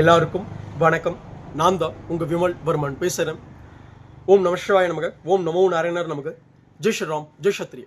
எல்லாருக்கும் வணக்கம். நான் தான் உங்க விமல் வர்மன் பேசுறேன். ஓம் நம சிவாய நமக ஓம் நமோ நாராயணர் நமக்கு ஜெய் ஸ்ரீராம் ஜெய் சத்ரிய.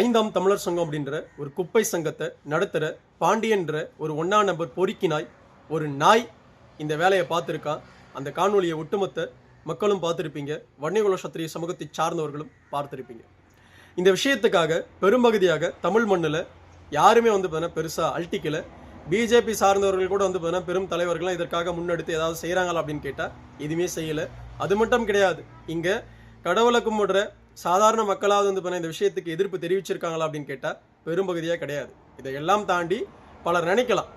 ஐந்தாம் தமிழர் சங்கம் அப்படின்ற ஒரு குப்பை சங்கத்தை நடத்துகிற பாண்டியன்ற ஒரு ஒன்னா நம்பர் பொறுக்கி நாய் ஒரு நாய் இந்த வேலையை பார்த்துருக்கான். அந்த காணொலியை ஒட்டுமொத்த மக்களும் பார்த்துருப்பீங்க. வன்னியகுல சத்திரிய சமூகத்தை சார்ந்தவர்களும் பார்த்துருப்பீங்க. இந்த விஷயத்துக்காக பெரும்பகுதியாக தமிழ் மண்ணில் யாருமே வந்து பார்த்தீங்கன்னா பெருசாக அல்ட்டிக்கல பிஜேபி சார்ந்தவர்கள் கூட வந்து பார்த்தீங்கன்னா பெரும் தலைவர்கள்லாம் இதற்காக முன்னெடுத்து ஏதாவது செய்கிறாங்களா அப்படின்னு கேட்டால் எதுவுமே செய்யலை. அது மட்டும் கிடையாது. இங்கே கடவுளை கும்பிடுற சாதாரண மக்களாவது வந்து பண்ண இந்த விஷயத்துக்கு எதிர்ப்பு தெரிவிச்சிருக்காங்களா அப்படின்னு கேட்டால் பெரும்பகுதியாக கிடையாது. இதையெல்லாம் தாண்டி பலர் நினைக்கலாம்.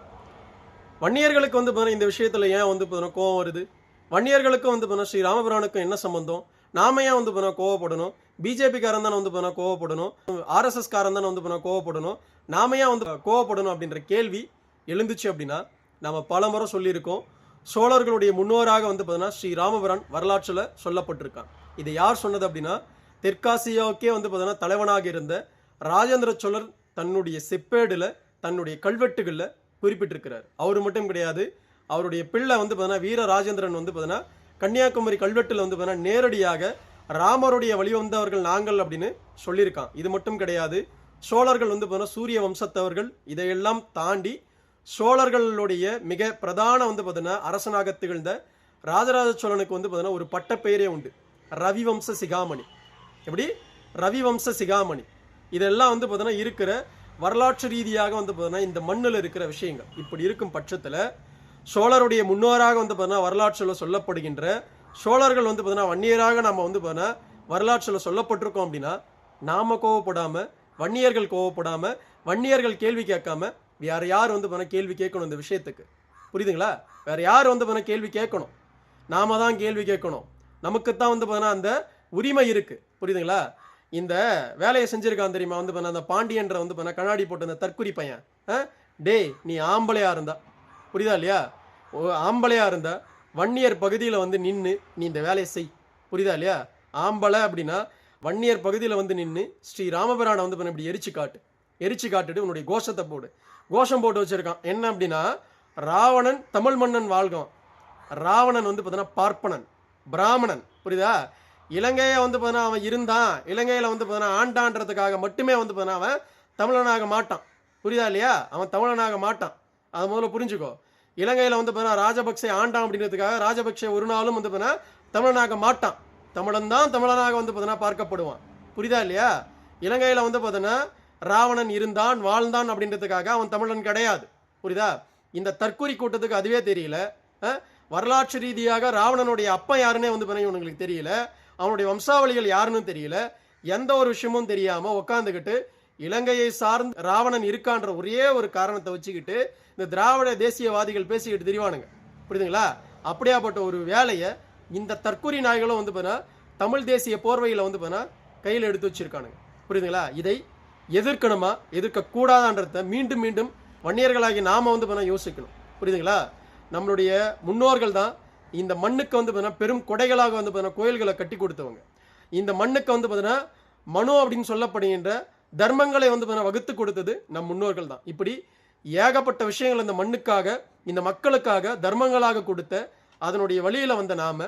வன்னியர்களுக்கு வந்து பார்த்தீங்கன்னா இந்த விஷயத்தில் ஏன் வந்து பார்த்தீங்கன்னா கோவம் வருது? வன்னியர்களுக்கும் வந்து பார்த்தீங்கன்னா ஸ்ரீ ராமபுரானுக்கும் என்ன சம்பந்தம்? நாம ஏன் வந்து பார்த்தீங்கன்னா கோவப்படணும்? பிஜேபிக்காரன் தானே வந்து பார்த்தீங்கன்னா கோவப்படணும்? ஆர்எஸ்எஸ் காரன் தானே வந்து பார்த்தீங்கன்னா கோவப்படணும்? நாம ஏன் வந்து கோவப்படணும் அப்படின்ற கேள்வி எழுந்துச்சு அப்படின்னா நம்ம பல முறை சொல்லியிருக்கோம். சோழர்களுடைய முன்னோராக வந்து பார்த்தீங்கன்னா ஸ்ரீ ராமபுரான் வரலாற்றில் சொல்லப்பட்டிருக்கான். இது யார் சொன்னது அப்படின்னா தெற்காசியாவுக்கே வந்து பார்த்தோன்னா தலைவனாக இருந்த ராஜேந்திர சோழர் தன்னுடைய செப்பேடில் தன்னுடைய கல்வெட்டுகளில் குறிப்பிட்டிருக்கிறார். அவர் மட்டும் கிடையாது அவருடைய பிள்ளை வந்து பார்த்தீங்கன்னா வீர ராஜேந்திரன் வந்து பார்த்தீங்கன்னா கன்னியாகுமரி கல்வெட்டில் வந்து பார்த்தீங்கன்னா நேரடியாக ராமருடைய வழிவந்தவர்கள் நாங்கள் அப்படின்னு சொல்லியிருக்கான். இது மட்டும் கிடையாது சோழர்கள் வந்து பார்த்தீங்கன்னா சூரிய வம்சத்தவர்கள் இதையெல்லாம் தாண்டி சோழர்களுடைய மிக பிரதான வந்து பார்த்தீங்கன்னா அரசனாக திகழ்ந்த ராஜராஜ சோழனுக்கு வந்து பார்த்தீங்கன்னா ஒரு பட்டப்பெயரே உண்டு. ரவிவம்ச சிகாமணி. எப்படி? ரவிவம்ச சிகாமணி. இதெல்லாம் வந்து பார்த்தோன்னா இருக்கிற வரலாற்று ரீதியாக வந்து பார்த்தோன்னா இந்த மண்ணில் இருக்கிற விஷயங்கள். இப்படி இருக்கும் பட்சத்தில் சோழருடைய முன்னோராக வந்து பார்த்தோன்னா வரலாற்றில் சொல்லப்படுகின்ற சோழர்கள் வந்து பார்த்தோன்னா வன்னியராக நம்ம வந்து பார்த்தோன்னா வரலாற்றில் சொல்லப்பட்டிருக்கோம் அப்படின்னா நாம் கோவப்படாமல் வன்னியர்கள் கோவப்படாமல் வன்னியர்கள் கேள்வி கேட்காம வேறு யார் வந்து பார்த்தீங்கன்னா கேள்வி கேட்கணும் இந்த விஷயத்துக்கு? புரியுதுங்களா? வேறு யார் வந்து பார்த்தீங்கன்னா கேள்வி கேட்கணும்? நாம தான் கேள்வி கேட்கணும். நமக்குத்தான் வந்து பார்த்தீங்கன்னா அந்த உரிமை இருக்குது புரியுதுங்களா? இந்த வேலையை செஞ்சுருக்கான் தெரியுமா? வந்து பண்ண அந்த பாண்டியன்ற வந்து பண்ண கண்ணாடி போட்ட அந்த தற்குறி பையன். ஆ? டேய் நீ ஆம்பளையாக இருந்தா. புரியுதா இல்லையா? ஓ இருந்தா வன்னியர் பகுதியில் வந்து நின்று நீ இந்த வேலையை செய். புரியுதா இல்லையா? ஆம்பளை அப்படின்னா வன்னியர் பகுதியில் வந்து நின்று ஸ்ரீ ராமபிரானை வந்து பண்ண இப்படி எரிச்சு காட்டு. எரிச்சு காட்டுட்டு உன்னுடைய கோஷத்தை போடு. கோஷம் போட்டு வச்சுருக்கான். என்ன அப்படின்னா ராவணன் தமிழ் மன்னன் வாழ்கம். ராவணன் வந்து பார்த்தீங்கன்னா பார்ப்பனன். பிராமணன் புரியுதா? இலங்கையை வந்து பார்த்தீங்கன்னா அவன் இருந்தான். இலங்கையில் வந்து பார்த்தீங்கன்னா ஆண்டான்றதுக்காக மட்டுமே வந்து பார்த்தீங்கன்னா அவன் தமிழனாக மாட்டான். புரியுதா இல்லையா? அவன் தமிழனாக மாட்டான். அதை முதல்ல புரிஞ்சுக்கோ. இலங்கையில் வந்து பார்த்தீங்கன்னா ராஜபக்சே ஆண்டான் அப்படின்றதுக்காக ராஜபக்சே ஒரு நாளும் வந்து பார்த்தீங்கன்னா தமிழனாக மாட்டான். தமிழன் தான் தமிழனாக வந்து பார்த்தீங்கன்னா பார்க்கப்படுவான். புரியுதா இல்லையா? இலங்கையில் வந்து பார்த்தீங்கன்னா ராவணன் இருந்தான் வாழ்ந்தான் அப்படின்றதுக்காக அவன் தமிழன் கிடையாது. புரியுதா? இந்த தற்கொலை கூட்டத்துக்கு அதுவே தெரியல. ஆ வரலாற்று ரீதியாக ராவணனுடைய அப்பா யாருன்னே வந்து பார்த்தீங்கன்னா இவனுங்களுக்கு தெரியல. அவனுடைய வம்சாவளிகள் யாருன்னு தெரியல. எந்த ஒரு விஷயமும் தெரியாமல் உட்காந்துக்கிட்டு இலங்கையை சார்ந்து ராவணன் இருக்கான்ற ஒரே ஒரு காரணத்தை வச்சுக்கிட்டு இந்த திராவிட தேசியவாதிகள் பேசிக்கிட்டு தெரிவானுங்க. புரியுதுங்களா? அப்படியாப்பட்ட ஒரு வேலையை இந்த தற்கொலை நாய்களும் வந்து பார்த்தீங்கன்னா தமிழ் தேசிய போர்வையில் வந்து பார்த்தீங்கன்னா கையில் எடுத்து வச்சிருக்கானுங்க. புரியுதுங்களா? இதை எதிர்க்கணுமா? எதிர்க்கக்கூடாதான்றத மீண்டும் மீண்டும் வன்னியர்களாகி நாம வந்து பார்த்தீங்கன்னா யோசிக்கணும். புரியுதுங்களா? நம்மளுடைய முன்னோர்கள் தான் இந்த மண்ணுக்கு வந்து பார்த்தீங்கன்னா பெரும் கொடைகளாக வந்து பார்த்தீங்கன்னா கோயில்களை கட்டி கொடுத்தவங்க. இந்த மண்ணுக்கு வந்து பார்த்தீங்கன்னா மனு அப்படின்னு சொல்லப்படுகின்ற தர்மங்களை வந்து பார்த்தீங்கன்னா வகுத்து கொடுத்தது நம் முன்னோர்கள் தான். இப்படி ஏகப்பட்ட விஷயங்கள் இந்த மண்ணுக்காக இந்த மக்களுக்காக தர்மங்களாக கொடுத்த அதனுடைய வழியில் வந்த நாம்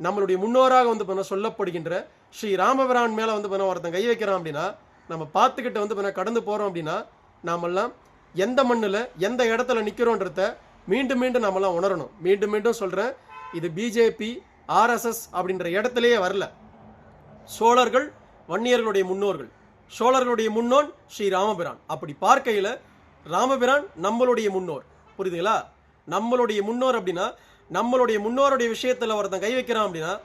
நம்மளுடைய முன்னோராக வந்து பண்ண சொல்லப்படுகின்ற ஸ்ரீ ராமபிரான் மேலே வந்து பண்ண ஒருத்தன் கை வைக்கிறான் அப்படின்னா நம்ம பார்த்துக்கிட்டு வந்து பண்ண கடந்து போகிறோம் அப்படின்னா நாமெல்லாம் எந்த மண்ணில் எந்த இடத்துல நிற்கிறோன்றத மீண்டும் மீண்டும் நம்மலாம் உணரணும். மீண்டும் மீண்டும் சொல்கிறேன் இது பிஜேபி ஆர்எஸ்எஸ் அப்படின்ற இடத்துலையே வரல. சோழர்கள் வன்னியர்களுடைய முன்னோர்கள். சோழர்களுடைய முன்னோன் ஸ்ரீ ராமபிரான். அப்படி பார்க்கையில் ராமபிரான் நம்மளுடைய முன்னோர். புரியுதுங்களா? நம்மளுடைய முன்னோர் அப்படின்னா நம்மளுடைய முன்னோருடைய விஷயத்தில் ஒருத்தன் கை வைக்கிறான் அப்படின்னா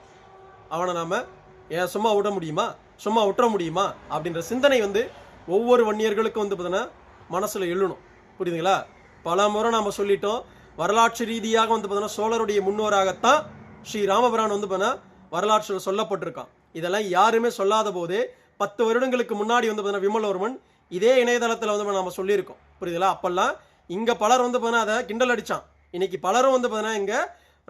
அவனை நாம் ஏன் சும்மா விட முடியுமா? சும்மா விட்டுற முடியுமா? அப்படின்ற சிந்தனை வந்து ஒவ்வொரு வன்னியர்களுக்கும் வந்து பார்த்தீங்கன்னா மனசில் எழுணும் புரியுதுங்களா? பல முறை நம்ம சொல்லிட்டோம். வரலாற்று ரீதியாக வந்து பார்த்தோன்னா சோழருடைய முன்னோராகத்தான் ஸ்ரீ ராமபுரான் வந்து பார்த்தீங்கன்னா வரலாற்றில் சொல்லப்பட்டிருக்கான். இதெல்லாம் யாருமே சொல்லாத போதே பத்து வருடங்களுக்கு முன்னாடி வந்து பார்த்தீங்கன்னா விமலவர்மன் இதே இணையதளத்தில் வந்து நம்ம சொல்லியிருக்கோம். புரியுதுங்களா? அப்போல்லாம் இங்கே பலர் வந்து பார்த்தீங்கன்னா அதை கிண்டல் அடிச்சான். இன்னைக்கு பலரும் வந்து பார்த்தீங்கன்னா இங்கே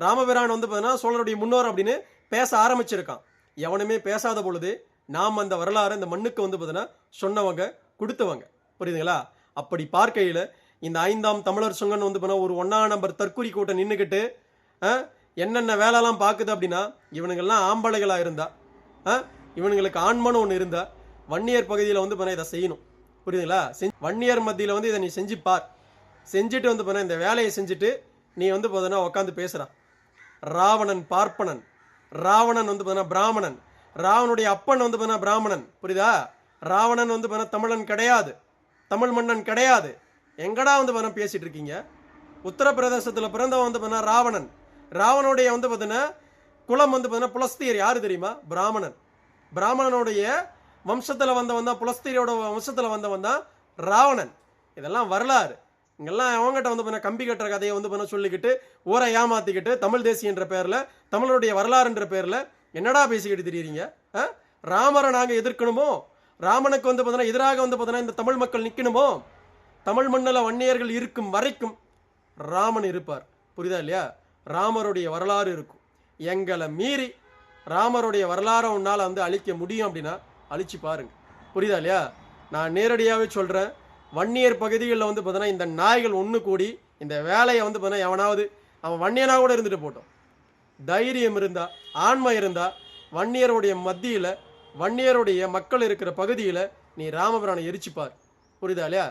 ராமபிரான் வந்து பார்த்தீங்கன்னா சோழருடைய முன்னோர் அப்படின்னு பேச ஆரம்பிச்சிருக்கான். எவனுமே பேசாத பொழுது நாம் அந்த வரலாறு இந்த மண்ணுக்கு வந்து பார்த்தீங்கன்னா சொன்னவங்க கொடுத்தவங்க. புரியுதுங்களா? அப்படி பார்க்கையில் இந்த ஐந்தாம் தமிழர் சங்கம்னு வந்து பார்த்தீங்கன்னா ஒரு ஒன்றா நம்பர் தற்கூரி கூட்டம் நின்றுக்கிட்டு என்னென்ன வேலைலாம் பார்க்குது அப்படின்னா இவனுங்கள்லாம் ஆம்பளைகளாக இருந்தா ஆ, இவனுங்களுக்கு ஆண்மனு ஒன்று இருந்தா வன்னியர் பகுதியில் வந்து பார்த்தா இதை செய்யணும். புரியுதுங்களா? செஞ் வன்னியர் மத்தியில் வந்து இதை நீ செஞ்சு பார் செஞ்சுட்டு வந்து பார்த்தா இந்த வேலையை செஞ்சுட்டு நீ வந்து பார்த்தீங்கன்னா உட்காந்து பேசுகிறா ராவணன் பார்ப்பனன். ராவணன் வந்து பார்த்தீங்கன்னா பிராமணன். ராவனுடைய அப்பன் வந்து பார்த்தீங்கன்னா பிராமணன். புரியுதா? ராவணன் வந்து பார்த்தீங்கன்னா தமிழன் கிடையாது. தமிழ் மன்னன் கிடையாது. எங்கடா வந்து பார்த்தீங்கன்னா பேசிகிட்டு இருக்கீங்க உத்தரப்பிரதேசத்தில் பிறந்தவன் வந்து பார்த்தீங்கன்னா ராவணன். ராவனுடைய வந்து பார்த்தீங்கன்னா குலம் வந்து பார்த்தீங்கன்னா புலஸ்தீர். யார் தெரியுமா? பிராமணன். பிராமணனுடைய வம்சத்தில் வந்தவன் தான் புலஸ்தியரோட வம்சத்தில் வந்தவன் தான் ராவணன். இதெல்லாம் வரலாறு. இங்கெல்லாம் அவங்ககிட்ட வந்து பண்ண கம்பி கட்டுற கதையை வந்து பண்ண சொல்லிக்கிட்டு ஊரை ஏமாற்றிக்கிட்டு தமிழ் தேசியன்ற பேரில் தமிழருடைய வரலாறுன்ற பேரில் என்னடா பேசிக்கிட்டு தெரியுறீங்க? ராமரை நாங்கள் எதிர்க்கணுமோ? ராமனுக்கு வந்து பார்த்தீங்கன்னா எதிராக வந்து பார்த்தீங்கன்னா இந்த தமிழ் மக்கள் நிற்கணுமோ தமிழ் மண்ணில் வன்னியர்கள் இருக்கும் வரைக்கும் ராமன் இருப்பார். புரியுதா இல்லையா? ராமருடைய வரலாறு இருக்கும். எங்களை மீறி ராமருடைய வரலாறை உன்னால் வந்து அழிக்க முடியும் அப்படின்னா அழிச்சு பாருங்க. புரியுதா இல்லையா? நான் நேரடியாகவே சொல்கிறேன் வன்னியர் பகுதிகளில் வந்து பார்த்தீங்கன்னா இந்த நாய்கள் ஒன்று கூடி இந்த வேலையை வந்து பார்த்தீங்கன்னா எவனாவது அவன் வன்னியனாக கூட இருந்துட்டு போட்டோம். தைரியம் இருந்தால் ஆண்மை இருந்தால் வன்னியருடைய மத்தியில் வன்னியருடைய மக்கள் இருக்கிற பகுதியில் நீ ராமபிரானை எரிச்சுப்பார் புரியுதா இல்லையா?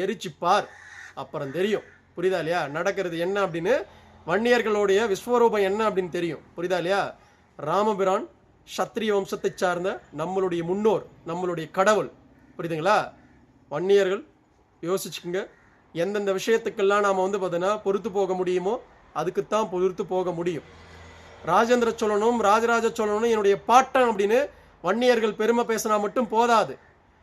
எரிச்சு பார் அப்புறம் தெரியும். புரியுதா இல்லையா? நடக்கிறது என்ன அப்படின்னு? வன்னியர்களுடைய விஸ்வரூபம் என்ன அப்படின்னு தெரியும். புரியுதா இல்லையா? ராமபிரான் சத்திரிய வம்சத்தை சார்ந்த நம்மளுடைய முன்னோர் நம்மளுடைய கடவுள். புரியுதுங்களா? வன்னியர்கள் யோசிச்சுக்கோங்க. எந்தெந்த விஷயத்துக்கெல்லாம் நாம் வந்து பார்த்தீங்கன்னா பொறுத்து போக முடியுமோ அதுக்குத்தான் பொறுத்து போக முடியும். ராஜேந்திர சோழனும் ராஜராஜ சோழனும் என்னுடைய பாட்டன் அப்படின்னு வன்னியர்கள் பெருமை பேசினா மட்டும் போதாது.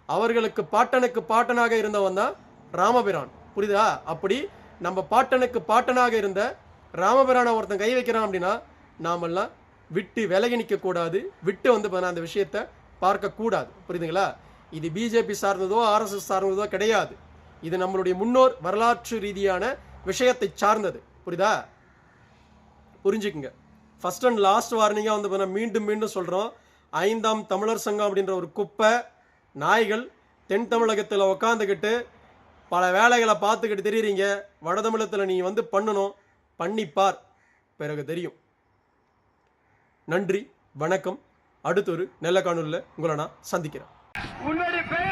அவர்களுக்கு பாட்டனுக்கு பாட்டனாக இருந்தவன் தான் ராமபிரான். புரியுதா? அப்படி நம்ம பாட்டனுக்கு பாட்டனாக இருந்த ராமபிரானை ஒருத்தன் கை வைக்கிறான் அப்படின்னா நாமெல்லாம் விட்டு விலகி நிற்கக்கூடாது விட்டு வந்து பார்த்தா அந்த விஷயத்தை பார்க்கக்கூடாது. புரியுதுங்களா? இது பிஜேபி சார்ந்ததோ ஆர்எஸ்எஸ் சார்ந்ததோ கிடையாது. இது நம்மளுடைய முன்னோர் வரலாற்று ரீதியான விஷயத்தை சார்ந்தது. புரியுதா? புரிஞ்சுக்குங்க. ஃபர்ஸ்ட் அண்ட் லாஸ்ட் வார்னிங்காக வந்து பார்த்தா மீண்டும் மீண்டும் சொல்கிறோம் ஐந்தாம் தமிழர் சங்கம் அப்படின்ற ஒரு குப்பை நாய்கள் தென் தமிழகத்தில் உக்காந்துக்கிட்டு பல வேலைகளை பார்த்துக்கிட்டு தெரியுறீங்க. வடதமிழத்தில் நீ வந்து பண்ணணும். பண்ணிப்பார். பிறகு தெரியும். நன்றி வணக்கம். அடுத்த ஒரு நல்ல காணொலியில் உங்களை நான் சந்திக்கிறேன். உன்னுடைய பெயர்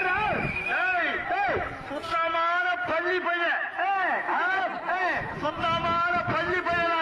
சுத்தமான பள்ளி பையன். ஏய், சுத்தமான பள்ளி பையன்?